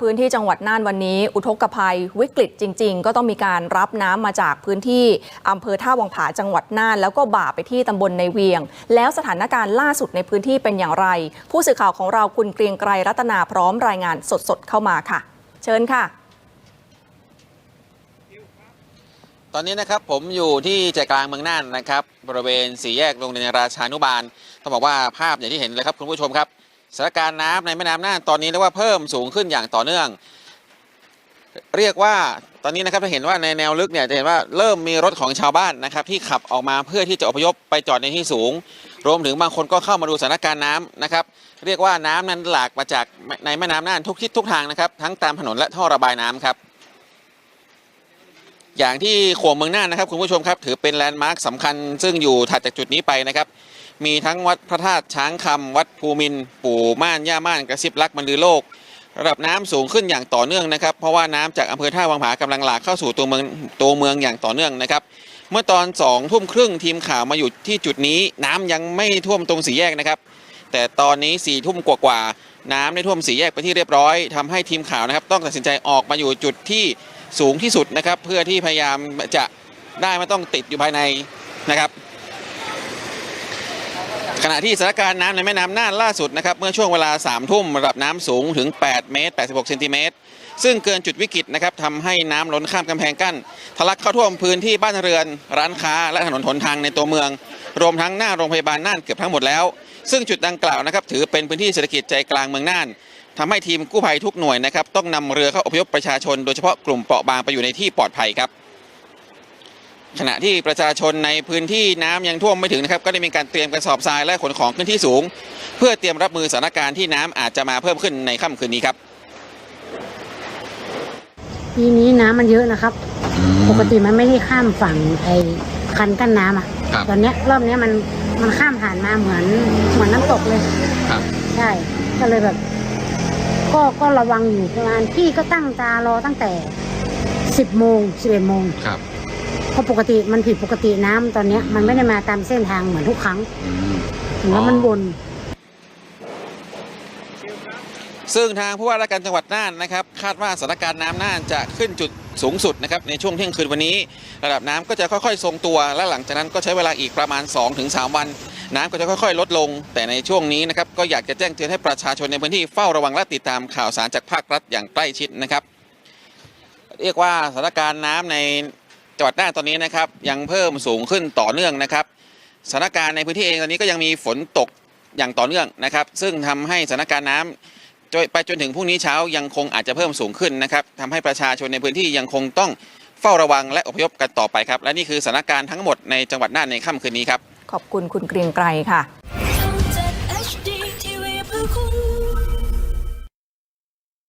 พื้นที่จังหวัดน่านวันนี้ อุทกภัยวิกฤตจริง ๆ ก็ต้องมีการรับน้ำมาจากพื้นที่อำเภอท่าวังผาจังหวัดน่าน แล้วก็บ่าไปที่ตำบลในเวียง แล้วสถานการณ์ล่าสุดในพื้นที่เป็นอย่างไร ผู้สื่อข่าวของเราคุณเกรียงไกรรัตนาพร้อมรายงานสดๆเข้ามาค่ะ เชิญค่ะ ตอนนี้นะครับผมอยู่ที่ใจกลางเมืองน่านนะครับ บริเวณสี่แยกโรงเรียนราชานุบาลต้องบอกว่าภาพอย่างที่เห็นเลยครับคุณผู้ชมครับ สถานการณ์น้ำในแม่น้ำน่านตอนนี้เรียกว่าเพิ่มสูงขึ้นอย่างต่อเนื่อง เรียกว่าตอนนี้นะครับจะเห็นว่าในแนวลึกเนี่ยจะเห็นว่าเริ่มมีรถของชาวบ้านนะครับที่ขับออกมาเพื่อที่จะอพยพไปจอดในที่สูง รวมถึงบางคนก็เข้ามาดูสถานการณ์น้ำนะครับ เรียกว่าน้ำนั้นหลากมาจากในแม่น้ำน่านทุกทิศทุกทางนะครับ ทั้งตามถนนและท่อระบายน้ำครับ อย่างที่ขวงเมืองน่านนะครับคุณผู้ชมครับ ถือเป็นแลนด์มาร์คสำคัญ ซึ่งอยู่ถัดจากจุดนี้ไปนะครับ มีทั้งวัดพระธาตุช้างคำวัดภูมิน ปู่ม่านย่าม่านกระซิบรักบรรลือโลก ระดับน้ำสูงขึ้นอย่างต่อเนื่องนะครับ เพราะว่าน้ำจากอำเภอท่าวังผากำลังหลากเข้าสู่ตัวเมืองตัวเมืองอย่างต่อเนื่องนะครับ เมื่อตอนสองทุ่มครึ่งทีมข่าวมาอยู่ที่จุดนี้น้ำยังไม่ท่วมตรงสี่แยกนะครับ แต่ตอนนี้สี่ทุ่มกว่าๆน้ำได้ท่วมสี่แยกไปที่เรียบร้อยทำให้ทีมข่าวนะครับ ต้องตัดสินใจออกมาอยู่จุดที่ สูงที่สุดนะครับ เพื่อที่พยายามจะได้ไม่ต้องติดอยู่ภายในนะครับ ขณะที่สถานการณ์น้ำในแม่น้ำน่านล่าสุดนะครับ เมื่อช่วงเวลา3ามทุ่มระดับน้ำสูงถึง 8 เมตร 86เซนติเมตรซึ่งเกินจุดวิกฤตนะครับทำให้น้ำล้นข้ามกำแพงกั้นทะลักเข้าท่วมพื้นที่บ้านเรือน ร้านค้า และถนนหนทางในตัวเมือง รวมทั้งหน้าโรงพยาบาลน่านเกือบทั้งหมดแล้ว ซึ่งจุดดังกล่าวนะครับถือเป็นพื้นที่เศรษฐกิจใจกลางเมืองน่าน ทำให้ทีมกู้ภัยทุกหน่วยนะครับต้องนำเรือเข้าอพยพประชาชน โดยเฉพาะกลุ่มเปราะบางไปอยู่ในที่ปลอดภัยครับขณะที่ประชาชนในพื้นที่น้ำยังท่วมไม่ถึงนะครับก็ได้มีการเตรียมกระสอบทรายและขนของขึ้นที่สูง เพื่อเตรียมรับมือสถานการณ์ที่น้ำอาจจะมาเพิ่มขึ้นในค่ำคืนนี้ครับปีนี้น้ำมันเยอะนะครับ ปกติมันไม่ได้ข้ามฝั่งไอ้คันกั้นน้ำอะครับตอนเนี้ยรอบเนี้ยมันมันข้ามผ่านมาเหมือนเหมือนน้ำตกเลยครับ ใช่ก็เลยแบบ ก็ก็ระวังอยู่ประมาณพี่ก็ตั้งตารอตั้งแต่สิบโมงสิบเอ็ดโมงครับ เพราะปกติมันผิดปกติน้ำตอนเนี้ยมันไม่ได้มาตามเส้นทางเหมือนทุกครั้งแล้วมันวน ซึ่งทางผู้ว่าราชการจังหวัดน่านนะครับ คาดว่าสถานการณ์น้ำน่านจะขึ้นจุดสูงสุดนะครับในช่วงเที่ยงคืนวันนี้ ระดับน้ำก็จะค่อยๆ ทรงตัว และหลังจากนั้นก็ใช้เวลาอีกประมาณ 2-3 วัน น้ำก็จะค่อยๆ ลดลง แต่ในช่วงนี้นะครับก็อยากจะแจ้งเตือนให้ประชาชนในพื้นที่เฝ้าระวังและติดตามข่าวสารจากภาครัฐอย่างใกล้ชิดนะครับ เรียกว่าสถานการณ์น้ำในจังหวัดน่านตอนนี้นะครับยังเพิ่มสูงขึ้นต่อเนื่องนะครับสถานการณ์ในพื้นที่เองตอนนี้ก็ยังมีฝนตกอย่างต่อเนื่องนะครับ ซึ่งทำให้สถานการณ์น้ำจนไปจนถึงพรุ่งนี้เช้ายังคงอาจจะเพิ่มสูงขึ้นนะครับทำให้ประชาชนในพื้นที่ยังคงต้องเฝ้าระวังและอพยพกันต่อไปครับ และนี่คือสถานการณ์ทั้งหมดในจังหวัดน่านในค่ำคืนนี้ครับ ขอบคุณคุณเกรียงไกรค่ะ